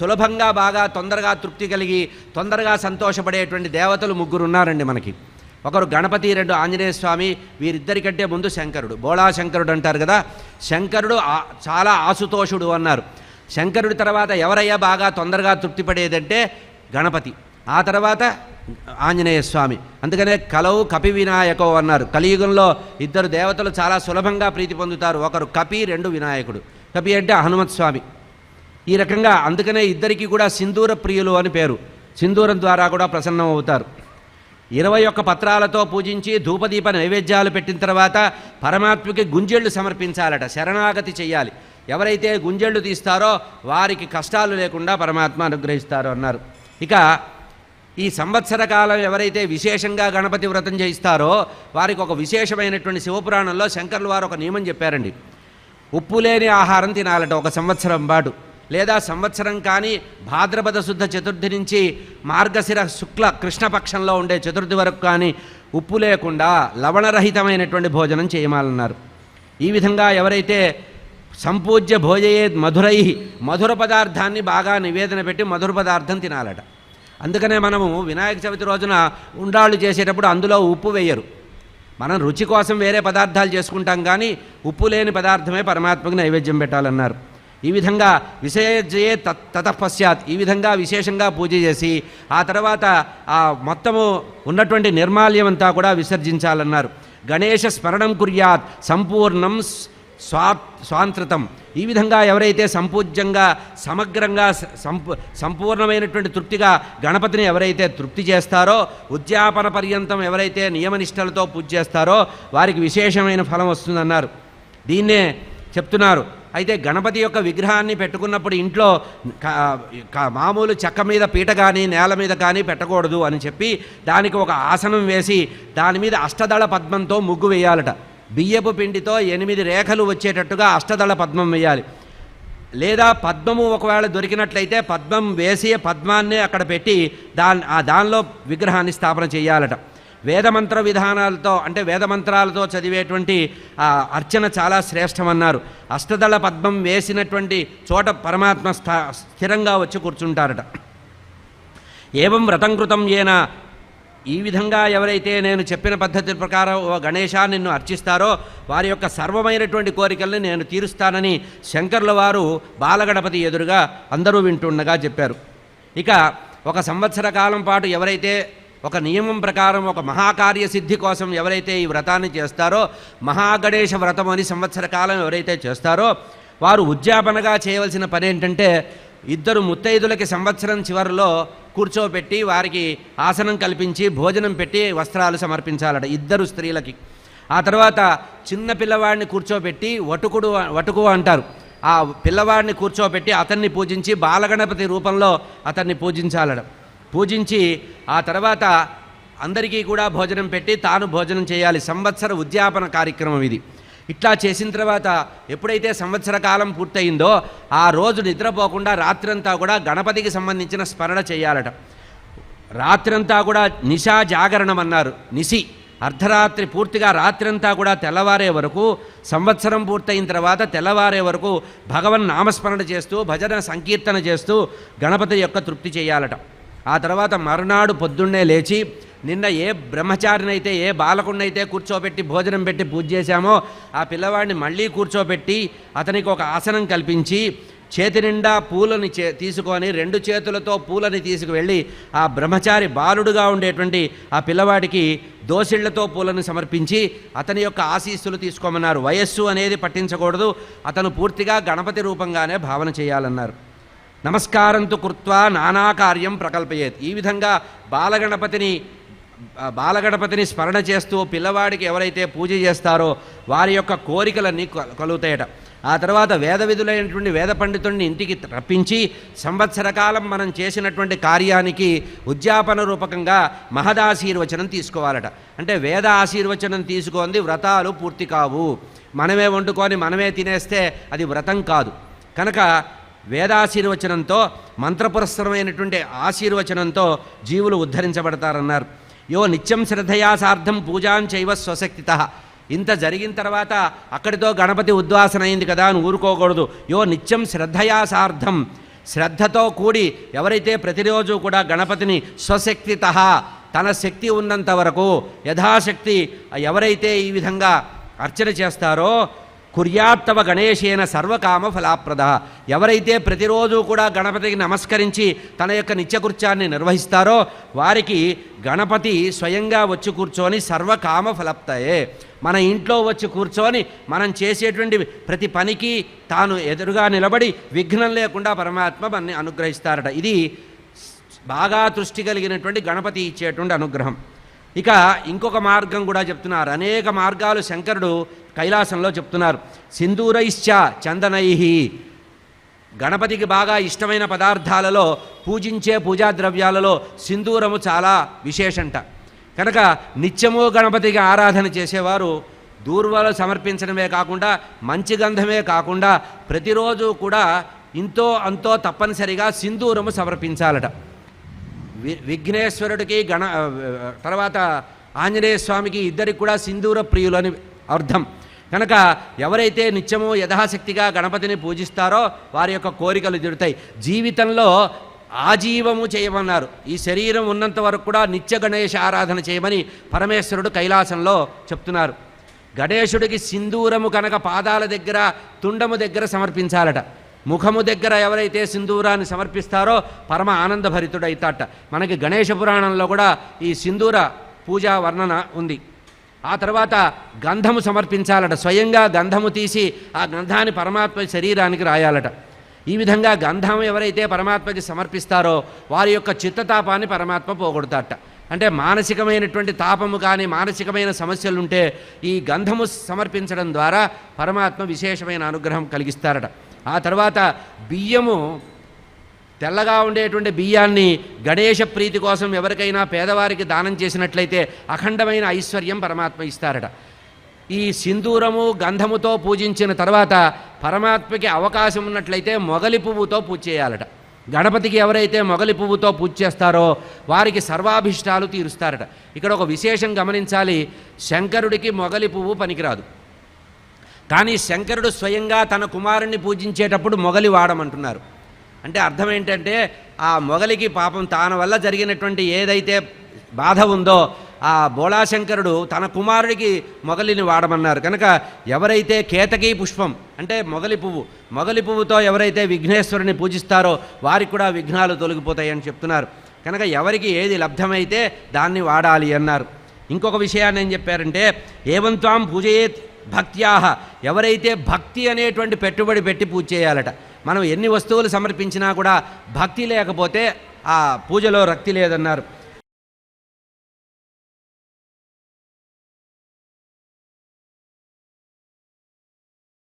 సులభంగా బాగా తొందరగా తృప్తి కలిగి తొందరగా సంతోషపడేటువంటి దేవతలు ముగ్గురు ఉన్నారండి మనకి. ఒకరు గణపతి రెండు ఆంజనేయ స్వామి వీరిద్దరికంటే ముందు శంకరుడు. బోళా శంకరుడు అంటారు కదా. శంకరుడు చాలా ఆసుతోషుడు అన్నారు. శంకరుడి తర్వాత ఎవరయ్యా బాగా తొందరగా తృప్తి పడేదంటే గణపతి. ఆ తర్వాత ఆంజనేయ స్వామి. అందుకనే కలవు కపి వినాయకో అన్నారు. కలియుగంలో ఇద్దరు దేవతలు చాలా సులభంగా ప్రీతి పొందుతారు. ఒకరు కపి రెండు వినాయకుడు. కపి అంటే హనుమత్ స్వామి. ఈ రకంగా అందుకనే ఇద్దరికి కూడా సింధూర ప్రియులు అని పేరు. సింధూరం ద్వారా కూడా ప్రసన్నం అవుతారు ఇరవై ఒక్క పత్రాలతో పూజించి ధూపదీప నైవేద్యాలు పెట్టిన తర్వాత పరమాత్మకి గుంజెళ్ళు సమర్పించాలట శరణాగతి చేయాలి ఎవరైతే గుంజెళ్ళు తీస్తారో వారికి కష్టాలు లేకుండా పరమాత్మ అనుగ్రహిస్తారు అన్నారు. ఇక ఈ సంవత్సర కాలం ఎవరైతే విశేషంగా గణపతి వ్రతం చేయిస్తారో వారికి ఒక విశేషమైనటువంటి శివపురాణంలో శంకర్లు వారు ఒక నియమం చెప్పారండి. ఉప్పు లేని ఆహారం తినాలట ఒక సంవత్సరం పాటు. లేదా సంవత్సరం కానీ భాద్రపద శుద్ధ చతుర్థి నుంచి మార్గశిర శుక్ల కృష్ణపక్షంలో ఉండే చతుర్థి వరకు కానీ ఉప్పు లేకుండా లవణరహితమైనటువంటి భోజనం చేయమాలన్నారు. ఈ విధంగా ఎవరైతే సంపూజ్య భోజయే మధురై మధుర పదార్థాన్ని బాగా నివేదన పెట్టి మధుర పదార్థం తినాలట. అందుకనే మనము వినాయక చవితి రోజున ఉండాళ్ళు చేసేటప్పుడు అందులో ఉప్పు వేయరు. మనం రుచి కోసం వేరే పదార్థాలు చేసుకుంటాం కానీ ఉప్పు లేని పదార్థమే పరమాత్మకు నైవేద్యం పెట్టాలన్నారు. ఈ విధంగా విషయజయే తత్ తతపశ్చాత్. ఈ విధంగా విశేషంగా పూజ చేసి ఆ తర్వాత ఆ మొత్తము ఉన్నటువంటి నిర్మాల్యం అంతా కూడా విసర్జించాలన్నారు. గణేష స్మరణం కుర్యాత్ సంపూర్ణం స్వా స్వాంతృతం ఈ విధంగా ఎవరైతే సంపూజ్యంగా సమగ్రంగా సంపూ సంపూర్ణమైనటువంటి తృప్తిగా గణపతిని ఎవరైతే తృప్తి చేస్తారో ఉద్యాపన పర్యంతం ఎవరైతే నియమనిష్టలతో పూజ చేస్తారో వారికి విశేషమైన ఫలం వస్తుందన్నారు. దీన్నే చెప్తున్నారు. అయితే గణపతి యొక్క విగ్రహాన్ని పెట్టుకున్నప్పుడు ఇంట్లో మామూలు చెక్క మీద పీట కానీ నేల మీద కానీ పెట్టకూడదు అని చెప్పి దానికి ఒక ఆసనం వేసి దాని మీద అష్టదళ పద్మంతో ముగ్గు వేయాలట. బియ్యపు పిండితో ఎనిమిది రేఖలు వచ్చేటట్టుగా అష్టదళ పద్మం వేయాలి. లేదా పద్మము ఒకవేళ దొరికినట్లయితే పద్మం వేసి పద్మాన్నే అక్కడ పెట్టి దాని ఆ దానిలో విగ్రహాన్ని స్థాపన చేయాలట. వేదమంత్ర విధానాలతో అంటే వేదమంత్రాలతో చదివేటువంటి ఆ అర్చన చాలా శ్రేష్టమన్నారు. అష్టదళ పద్మం వేసినటువంటి చోట పరమాత్మ స్థా స్థిరంగా వచ్చి కూర్చుంటారట. ఏవం వ్రతం కృతం ఏన? ఈ విధంగా ఎవరైతే నేను చెప్పిన పద్ధతి ప్రకారం ఓ గణేశ నిన్ను అర్చిస్తారో వారి యొక్క సర్వమైనటువంటి కోరికల్ని నేను తీరుస్తానని శంకర్ల వారు బాలగణపతి ఎదురుగా అందరూ వింటుండగా చెప్పారు. ఇక ఒక సంవత్సర కాలం పాటు ఎవరైతే ఒక నియమం ప్రకారం ఒక మహాకార్య సిద్ధి కోసం ఎవరైతే ఈ వ్రతాన్ని చేస్తారో మహాగణేష వ్రతం అని సంవత్సర కాలం ఎవరైతే చేస్తారో వారు ఉద్యాపనగా చేయవలసిన పని ఏంటంటే ఇద్దరు ముత్తైదులకి సంవత్సరం చివరిలో కూర్చోబెట్టి వారికి ఆసనం కల్పించి భోజనం పెట్టి వస్త్రాలు సమర్పించాలట ఇద్దరు స్త్రీలకి. ఆ తర్వాత చిన్న పిల్లవాడిని కూర్చోబెట్టి వటుకుడు వటుకు అంటారు. ఆ పిల్లవాడిని కూర్చోబెట్టి అతన్ని పూజించి బాలగణపతి రూపంలో అతన్ని పూజించాలడం పూజించి ఆ తర్వాత అందరికీ కూడా భోజనం పెట్టి తాను భోజనం చేయాలి. సంవత్సర ఉద్యాపన కార్యక్రమం ఇది. ఇట్లా చేసిన తర్వాత ఎప్పుడైతే సంవత్సర కాలం పూర్తయిందో ఆ రోజు నిద్రపోకుండా రాత్రంతా కూడా గణపతికి సంబంధించిన స్మరణ చేయాలట. రాత్రంతా కూడా నిశా జాగరణం అన్నారు. నిశి అర్ధరాత్రి పూర్తిగా రాత్రంతా కూడా తెల్లవారే వరకు సంవత్సరం పూర్తయిన తర్వాత తెల్లవారే వరకు భగవన్ నామస్మరణ చేస్తూ భజన సంకీర్తన చేస్తూ గణపతి యొక్క తృప్తి చేయాలట. ఆ తర్వాత మరునాడు పొద్దున్నే లేచి నిన్న ఏ బ్రహ్మచారినైతే ఏ బాలకుడినైతే కూర్చోబెట్టి భోజనం పెట్టి పూజ చేశామో ఆ పిల్లవాడిని మళ్ళీ కూర్చోబెట్టి అతనికి ఒక ఆసనం కల్పించి చేతి నిండా పూలని చే తీసుకొని రెండు చేతులతో పూలని తీసుకువెళ్ళి ఆ బ్రహ్మచారి బాలుడుగా ఉండేటువంటి ఆ పిల్లవాడికి దోసిళ్ళతో పూలను సమర్పించి అతని యొక్క ఆశీస్సులు తీసుకోమన్నారు. వయస్సు అనేది పట్టించకూడదు. అతను పూర్తిగా గణపతి రూపంగానే భావన చేయాలన్నారు. నమస్కారంతో కృత్వా నానా కార్యం ప్రకల్పయేత్. ఈ విధంగా బాలగణపతిని బాలగణపతిని స్మరణ చేస్తూ పిల్లవాడికి ఎవరైతే పూజ చేస్తారో వారి యొక్క కోరికలన్నీ కలుగుతాయట. ఆ తర్వాత వేద విధులైనటువంటి వేద పండితుడిని ఇంటికి రప్పించి సంవత్సర కాలం మనం చేసినటువంటి కార్యానికి ఉద్యాపన రూపకంగా మహదాశీర్వచనం తీసుకోవాలట. అంటే వేద ఆశీర్వచనం తీసుకుంది వ్రతాలు పూర్తి కావు. మనమే వండుకొని మనమే తినేస్తే అది వ్రతం కాదు. కనుక వేదాశీర్వచనంతో మంత్రపురస్సరమైనటువంటి ఆశీర్వచనంతో జీవులు ఉద్ధరించబడతారన్నారు. యో నిత్యం శ్రద్ధయా సార్థం పూజాం చైవ స్వశక్తిత. ఇంత జరిగిన తర్వాత అక్కడితో గణపతి ఉద్వాసన అయింది కదా అని ఊరుకోకూడదు. యో నిత్యం శ్రద్ధయా సార్థం. శ్రద్ధతో కూడి ఎవరైతే ప్రతిరోజు కూడా గణపతిని స్వశక్తిత తన శక్తి ఉన్నంత వరకు యథాశక్తి ఎవరైతే ఈ విధంగా అర్చన చేస్తారో కుర్యాత్తవ గణేశేన సర్వకామ ఫలాప్రద ఎవరైతే ప్రతిరోజు కూడా గణపతికి నమస్కరించి తన యొక్క నిత్యకృత్యాన్ని నిర్వహిస్తారో వారికి గణపతి స్వయంగా వచ్చి కూర్చొని సర్వకామ ఫలప్తయే మన ఇంట్లో వచ్చి కూర్చొని మనం చేసేటువంటి ప్రతి పనికి తాను ఎదురుగా నిలబడి విఘ్నం లేకుండా పరమాత్మ మనని అనుగ్రహిస్తారట. ఇది బాగా దృష్టి కలిగినటువంటి గణపతి ఇచ్చేటువంటి అనుగ్రహం. ఇక ఇంకొక మార్గం కూడా చెప్తున్నారు. అనేక మార్గాలు శంకరుడు కైలాసంలో చెప్తున్నారు. సింధూరైశ్చ చందనై గణపతికి బాగా ఇష్టమైన పదార్థాలలో పూజించే పూజా ద్రవ్యాలలో సింధూరము చాలా విశేషంట. కనుక నిత్యము గణపతికి ఆరాధన చేసేవారు దూర్వలు సమర్పించడమే కాకుండా మంచి గంధమే కాకుండా ప్రతిరోజు కూడా ఇంతో అంతో తప్పనిసరిగా సింధూరము సమర్పించాలట. విఘ్నేశ్వరుడికి గణ తర్వాత ఆంజనేయ స్వామికి ఇద్దరికి కూడా సింధూర ప్రియులు అని అర్థం. కనుక ఎవరైతే నిత్యము యథాశక్తిగా గణపతిని పూజిస్తారో వారి యొక్క కోరికలు తీరుతాయి. జీవితంలో ఆజీవము చేయమన్నారు. ఈ శరీరం ఉన్నంత వరకు కూడా నిత్య గణేష ఆరాధన చేయమని పరమేశ్వరుడు కైలాసంలో చెప్తున్నారు. గణేశుడికి సింధూరము కనుక పాదాల దగ్గర తుండము దగ్గర సమర్పించాలట. ముఖము దగ్గర ఎవరైతే సింధూరాన్ని సమర్పిస్తారో పరమ ఆనందభరితుడైతాట. మనకి గణేష పురాణంలో కూడా ఈ సింధూర పూజా వర్ణన ఉంది. ఆ తర్వాత గంధము సమర్పించాలట. స్వయంగా గంధము తీసి ఆ గంధాన్ని పరమాత్మ శరీరానికి రాయాలట. ఈ విధంగా గంధం ఎవరైతే పరమాత్మకి సమర్పిస్తారో వారి యొక్క చిత్తతాపాన్ని పరమాత్మ పోగొడతాట. అంటే మానసికమైనటువంటి తాపము కానీ మానసికమైన సమస్యలుంటే ఈ గంధము సమర్పించడం ద్వారా పరమాత్మ విశేషమైన అనుగ్రహం కలిగిస్తారట. ఆ తర్వాత బియ్యము తెల్లగా ఉండేటువంటి బియ్యాన్ని గణేష ప్రీతి కోసం ఎవరికైనా పేదవారికి దానం చేసినట్లయితే అఖండమైన ఐశ్వర్యం పరమాత్మ ఇస్తారట. ఈ సింధూరము గంధముతో పూజించిన తర్వాత పరమాత్మకి అవకాశం ఉన్నట్లయితే మొగలి పువ్వుతో పూజ చేయాలట. గణపతికి ఎవరైతే మొగలి పువ్వుతో పూజ చేస్తారో వారికి సర్వాభిష్టాలు తీరుస్తారట. ఇక్కడ ఒక విశేషం గమనించాలి. శంకరుడికి మొగలి పువ్వు పనికిరాదు. కానీ శంకరుడు స్వయంగా తన కుమారుణ్ణి పూజించేటప్పుడు మొగలి వాడమంటున్నారు. అంటే అర్థం ఏంటంటే ఆ మొగలికి పాపం తాన వల్ల జరిగినటువంటి ఏదైతే బాధ ఉందో ఆ బోళాశంకరుడు తన కుమారుడికి మొగలిని వాడమన్నారు. కనుక ఎవరైతే కేతకీ పుష్పం అంటే మొగలి పువ్వు మొగలి పువ్వుతో ఎవరైతే విఘ్నేశ్వరుని పూజిస్తారో వారికి కూడా విఘ్నాలు తొలగిపోతాయని చెప్తున్నారు. కనుక ఎవరికి ఏది లబ్ధమైతే దాన్ని వాడాలి అన్నారు. ఇంకొక విషయాన్ని ఏం చెప్పారంటే ఏవంత్వాం పూజయేత్ భక్త్యాహ. ఎవరైతే భక్తి అనేటువంటి పెట్టుబడి పెట్టి పూజ చేయాలట మనం ఎన్ని వస్తువులు సమర్పించినా కూడా భక్తి లేకపోతే ఆ పూజలో రక్తి లేదన్నారు.